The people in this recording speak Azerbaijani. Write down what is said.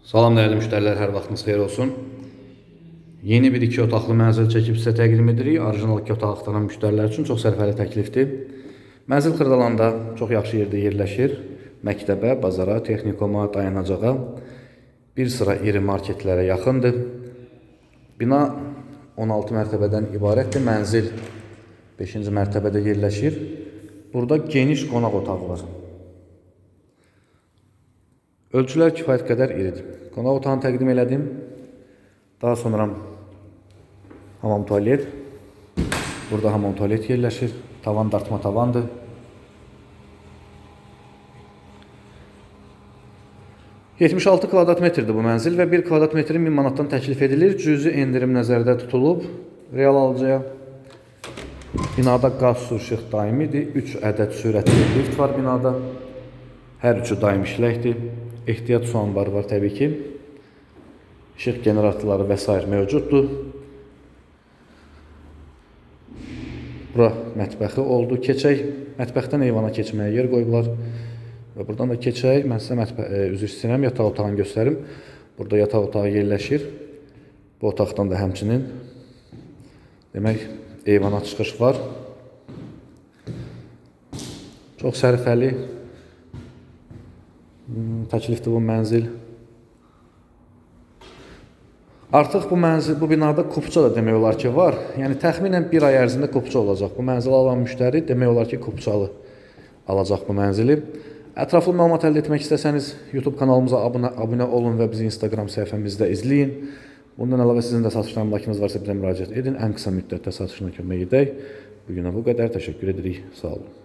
Salam dəyərli müştərilər, hər vaxtınız xeyir olsun. Yeni bir iki otaqlı mənzil çəkib sizə təqdim edirik. Orijinal iki otaq axtaran müştərilər üçün çox sərfəli təklifdir. Mənzil Xırdalanda çox yaxşı yerdə yerləşir. Məktəbə, bazara, texnikuma, dayanacağa, bir sıra iri marketlərə yaxındır. Bina 16 mərtəbədən ibarətdir. Mənzil 5-ci mərtəbədə yerləşir. Burada geniş qonaq otağı var. Ölçülər kifayət qədər iridir. Qonaq otağını təqdim elədim. Daha sonra hamam tualet. Burada hamam tualet yerləşir. Tavan dartma tavandır. ...76 kvadrat metrdir bu mənzil və 1 kvadrat metrin 1000 manatdan təklif edilir. Cüzi endirim nəzərdə tutulub real alıcıya. Binada qaz, su, işıq daimidir. 3 ədəd sürətli lift var binada. Hər üçü daim işləkdir. Ehtiyat su anbarı var təbii ki. İşıq generatorları və s. mövcuddur. Bura mətbəxi oldu. Keçək mətbəxdən eyvana keçməyə yer qoyublar. Və buradan da keçək. Mən sizə mətbə e, üzr istəyirəm, yataq otağını göstərim. Burada yataq otağı yerləşir. Bu otaqdan da həmçinin demək eyvana çıxış var. Çox sərfəli təklifdir bu mənzil. Artıq bu mənzil, bu binada kupça da demək olar ki var. Yəni təxminən bir ay ərzində kupça olacaq. Bu mənzili alan müştəri demək olar ki kupçalı alacaq bu mənzili. Ətraflı məlumat əldə etmək istəsəniz YouTube kanalımıza abunə, abunə olun və bizi Instagram səhifəmizdə izləyin. Bundan əlavə sizin də satışdan bakınız varsa bizə müraciət edin. Ən qısa müddətdə satışına kömək edək. Bu günə bu qədər. Təşəkkür edirik. Sağ olun.